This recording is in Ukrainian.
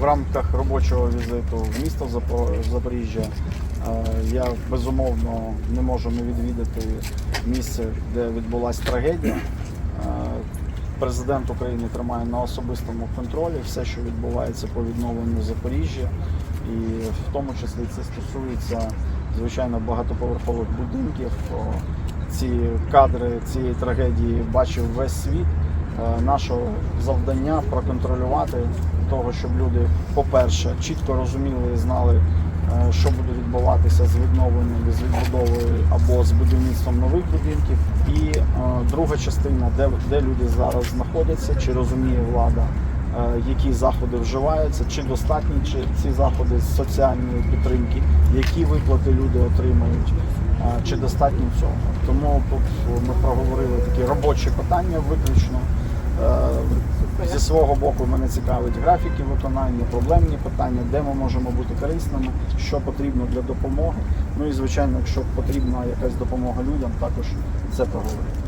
в рамках робочого візиту в місто Запоріжжя е, я безумовно не можу не відвідати місце, де відбулася трагедія. Е, Президент України тримає на особистому контролі все, що відбувається по відновленню Запоріжжя, і в тому числі це стосується звичайно багатоповерхових будинків. Ці кадри цієї трагедії бачив весь світ. Е, Наше завдання проконтролювати того, щоб люди, по-перше, чітко розуміли і знали, е, що буде відбуватися з відновленням, з відбудовою або з будівництвом нових будинків. І е, друга частина, де, де люди зараз знаходяться, чи розуміє влада, які заходи вживаються, чи достатні чи ці заходи з соціальної підтримки, які виплати люди отримають, чи достатньо цього. Тому тут ми проговорили такі робочі питання виключно. Е, зі свого боку мене цікавить графіки виконання, проблемні питання, де ми можемо бути корисними, що потрібно для допомоги. Ну і звичайно, якщо потрібна якась допомога людям, також це проговорити.